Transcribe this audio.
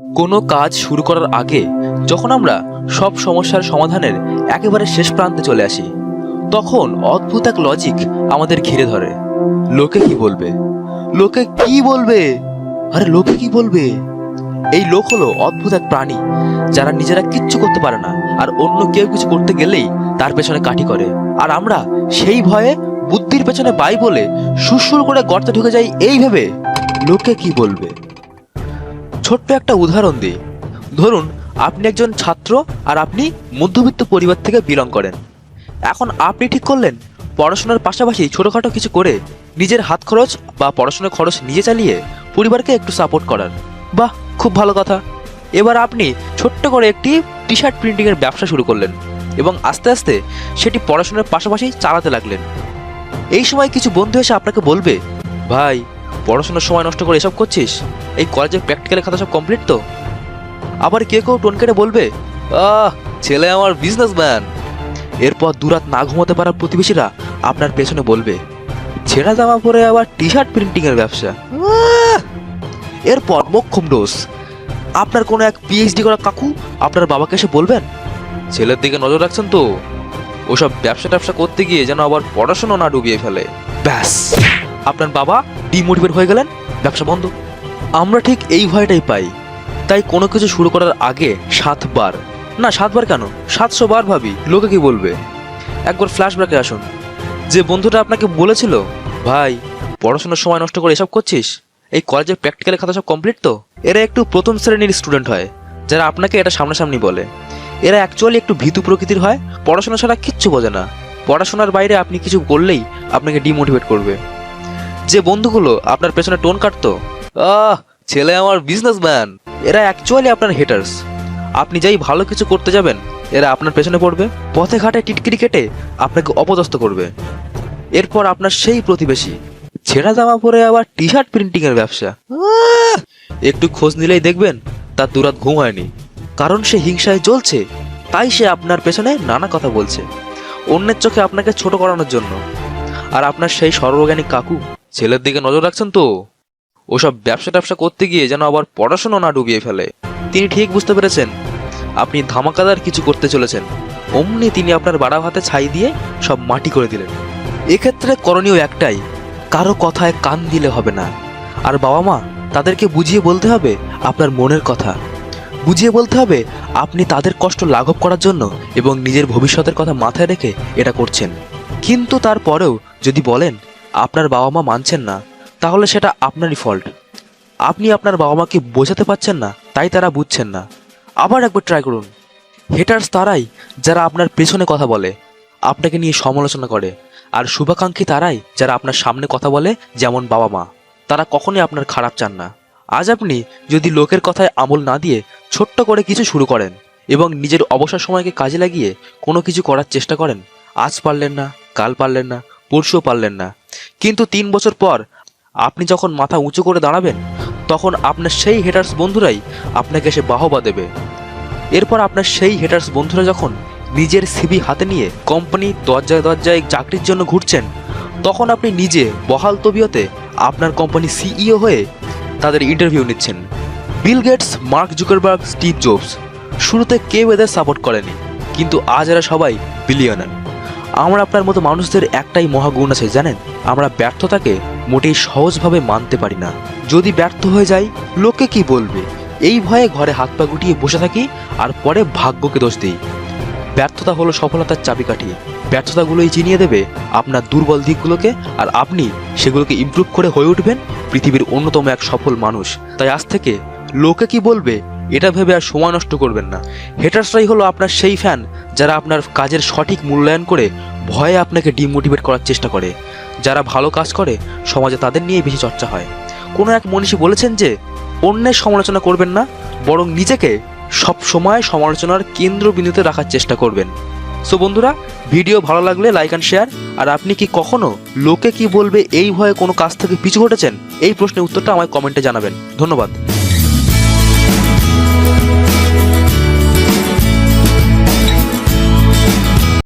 কোনো কাজ শুরু করার আগে যখন আমরা সব সমস্যার সমাধানের একেবারে শেষ প্রান্তে চলে আসি, তখন অদ্ভুত এক লজিক আমাদের ঘিরে ধরে। লোকে কি বলবে? লোকে কি বলবে? আরে লোকে কি বলবে? এই লোক হলো অদ্ভুত এক প্রাণী, যারা নিজেরা কিচ্ছু করতে পারে না, আর অন্য কেউ কিছু করতে গেলেই তার পেছনে কাঠি করে। আর আমরা সেই ভয়ে বুদ্ধির পেছনে বাই বলে সুরসুর করে গর্তে ঢুকে যাই, এই ভেবে লোকে কি বলবে? ছোট্ট একটা উদাহরণ দিই। ধরুন, আপনি একজন ছাত্র আর আপনি মধ্যবিত্ত পরিবার থেকে বিলং করেন। এখন আপনি ঠিক করলেন, পড়াশোনার পাশাপাশি ছোটোখাটো কিছু করে নিজের হাত খরচ বা পড়াশোনার খরচ নিজে চালিয়ে পরিবারকে একটু সাপোর্ট করার। বাহ, খুব ভালো কথা। এবার আপনি ছোট্ট করে একটি টি শার্ট প্রিন্টিংয়ের ব্যবসা শুরু করলেন এবং আস্তে আস্তে সেটি পড়াশোনার পাশাপাশি চালাতে লাগলেন। এই সময় কিছু বন্ধু এসে আপনাকে বলবে, ভাই পড়াশোনার সময় নষ্ট করে এসব করছিস? এই কলেজের প্র্যাকটিক্যালের খাতা সব কমপ্লিট তো? আবার কেউ কেউ টোন কেটে বলবে, আহ, ছেলে আমার বিজনেসম্যান এরপর দুরাত না ঘুমাতে পারা প্রতিবেশীরা আপনার পেছনে বলবে, ছেঁড়া জামা পরে আবার টি শার্ট প্রিন্টিং এর ব্যবসা! এরপর মোক্ষম ডোজ আপনার কোনো এক পিএইচডি করা কাকু আপনার বাবাকে এসে বলবেন? ছেলের দিকে নজর রাখছেন তো? ওসব ব্যবসা ট্যাবসা করতে গিয়ে যেন আবার পড়াশোনা না ডুবিয়ে ফেলে। ব্যাস। আপনার বাবা ডিমোটিভেট হয়ে গেলেন, ব্যবসা বন্ধ। আমরা ঠিক এই ভয়টাই পাই। তাই কোনো কিছু শুরু করার আগে সাতবার। না, সাতবার কেন? সাতশো বার ভাবি। লোকে কি বলবে? একবার ফ্ল্যাশব্যাকে আসুন। যে বন্ধুটা আপনাকে বলেছিল, ভাই, পড়াশোনার সময় নষ্ট করে এসব করছিস? এই কলেজের প্র্যাকটিক্যালের খাতা সব কমপ্লিট তো? এরা একটু প্রথম শ্রেণির স্টুডেন্ট হয়, যারা আপনাকে এটা সামনাসামনি বলে। এরা অ্যাকচুয়ালি একটু ভীতু প্রকৃতির হয়, পড়াশোনা ছাড়া কিচ্ছু বোঝে না। পড়াশোনার বাইরে আপনি কিছু করলেই আপনাকে ডিমোটিভেট করবে। যে বন্ধুগুলো আপনার পেছনে টোন কাটতো। আহ, ছেলে আমার বিজনেসম্যান এরা অ্যাকচুয়ালি আপনার হেটার্স আপনি যাই ভালো কিছু করতে যাবেন, এরা আপনার পেছনে পড়বে। পথে ঘাটে টিটকিরি কেটে আপনাকে অপদস্থ করবে। এরপর আপনার সেই প্রতিবেশী। ছেঁড়া জামা পরে আবার টি শার্ট প্রিন্টিং এর ব্যবসা! একটু খোঁজ নিলেই দেখবেন, তার দুরাত ঘুম হয়নি। কারণ সে হিংসায় জ্বলছে। তাই সে আপনার পেছনে নানা কথা বলছে। অন্যের চোখে আপনাকে ছোট করানোর জন্য। আর আপনার সেই সর্বজ্ঞানিক কাকু ছেলের দিকে নজর রাখছেন তো? ওসব ব্যবসা ট্যাবসা করতে গিয়ে যেন আবার পড়াশোনা না ডুবিয়ে ফেলে। তিনি ঠিক বুঝতে পেরেছেন, আপনি ধামাকাদার কিছু করতে চলেছেন। অমনি তিনি আপনার বাড়া হাতে ছাই দিয়ে সব মাটি করে দিলেন। এক্ষেত্রে করণীয় একটাই, কারও কথায় কান দিলে হবে না। আর বাবা মা, তাদেরকে বুঝিয়ে বলতে হবে আপনার মনের কথা। বুঝিয়ে বলতে হবে আপনি তাদের কষ্ট লাঘব করার জন্য এবং নিজের ভবিষ্যতের কথা মাথায় রেখে এটা করছেন। কিন্তু তারপরেও যদি বলেন আপনার বাবা মা মানছেন না, তাহলে সেটা আপনারই ফল্ট আপনি আপনার বাবা মাকে বোঝাতে পারছেন না, তাই তারা বুঝছেন না। আবার একবার ট্রাই করুন। হেটার্স তারাই যারা আপনার পেছনে কথা বলে, আপনাকে নিয়ে সমালোচনা করে, আর শুভাকাঙ্ক্ষী তারাই যারা আপনার সামনে কথা বলে, যেমন বাবা মা তারা কখনোই আপনার খারাপ চান না। আজ আপনি যদি লোকের কথায় আমল না দিয়ে ছোট্ট করে কিছু শুরু করেন এবং নিজের অবসর সময়কে কাজে লাগিয়ে কোনো কিছু করার চেষ্টা করেন, আজ পারলেন না, কাল পারলেন না পরশুও পারলেন না কিন্তু তিন বছর পর আপনি যখন মাথা উঁচু করে দাঁড়াবেন, তখন আপনার সেই হেটার্স বন্ধুরাই আপনাকে এসে বাহবা দেবে। এরপর আপনার সেই হেটার্স বন্ধুরা যখন নিজের সিবি হাতে নিয়ে কোম্পানি দরজায় দরজায় চাকরির জন্য ঘুরছেন, তখন আপনি নিজে বহাল তবিয়তে আপনার কোম্পানি সিইও হয়ে তাদের ইন্টারভিউ নিচ্ছেন। Bill Gates Mark Zuckerberg Steve Jobs শুরুতে কেউ এদের সাপোর্ট করেনি, কিন্তু আজ এরা সবাই বিলিয়নার আমরা আপনার মতো মানুষদের একটাই মহাগুণ আছে, জানেন? আমরা ব্যর্থতাকে মোটেই সহজভাবে মানতে পারি না। যদি ব্যর্থ হয়ে যাই, লোকে কি বলবে? এই ভয়ে ঘরে হাত পা গুটিয়ে বসে থাকি আর পরে ভাগ্যকে দোষ দিই। ব্যর্থতা হলো সফলতার চাবিকাঠি। ব্যর্থতাগুলোই চিনিয়ে দেবে আপনার দুর্বল দিকগুলোকে আর আপনি সেগুলোকে ইমপ্রুভ করে হয়ে উঠবেন পৃথিবীর অন্যতম এক সফল মানুষ। তাই আজ থেকে লোকে কি বলবে? এটা ভেবে আর সময় নষ্ট করবেন না। হেটার্সরাই হলো আপনার সেই ফ্যান যারা আপনার কাজের সঠিক মূল্যায়ন করে ভয়ে আপনাকে ডিমোটিভেট করার চেষ্টা করে। যারা ভালো কাজ করে, সমাজে তাদের নিয়ে বেশি চর্চা হয়। কোনো এক মনীষী বলেছেন যে, অন্যের সমালোচনা করবেন না, বরং নিজেকে সব সময় সমালোচনার কেন্দ্রবিন্দুতে রাখার চেষ্টা করবেন। সো বন্ধুরা ভিডিও ভালো লাগলে লাইক অ্যান্ড শেয়ার আর আপনি কি কখনো লোকে কি বলবে, এই ভয়ে কোনো কাজ থেকে পিছু ঘটেছেন এই প্রশ্নের উত্তরটা আমায় কমেন্টে জানাবেন। ধন্যবাদ।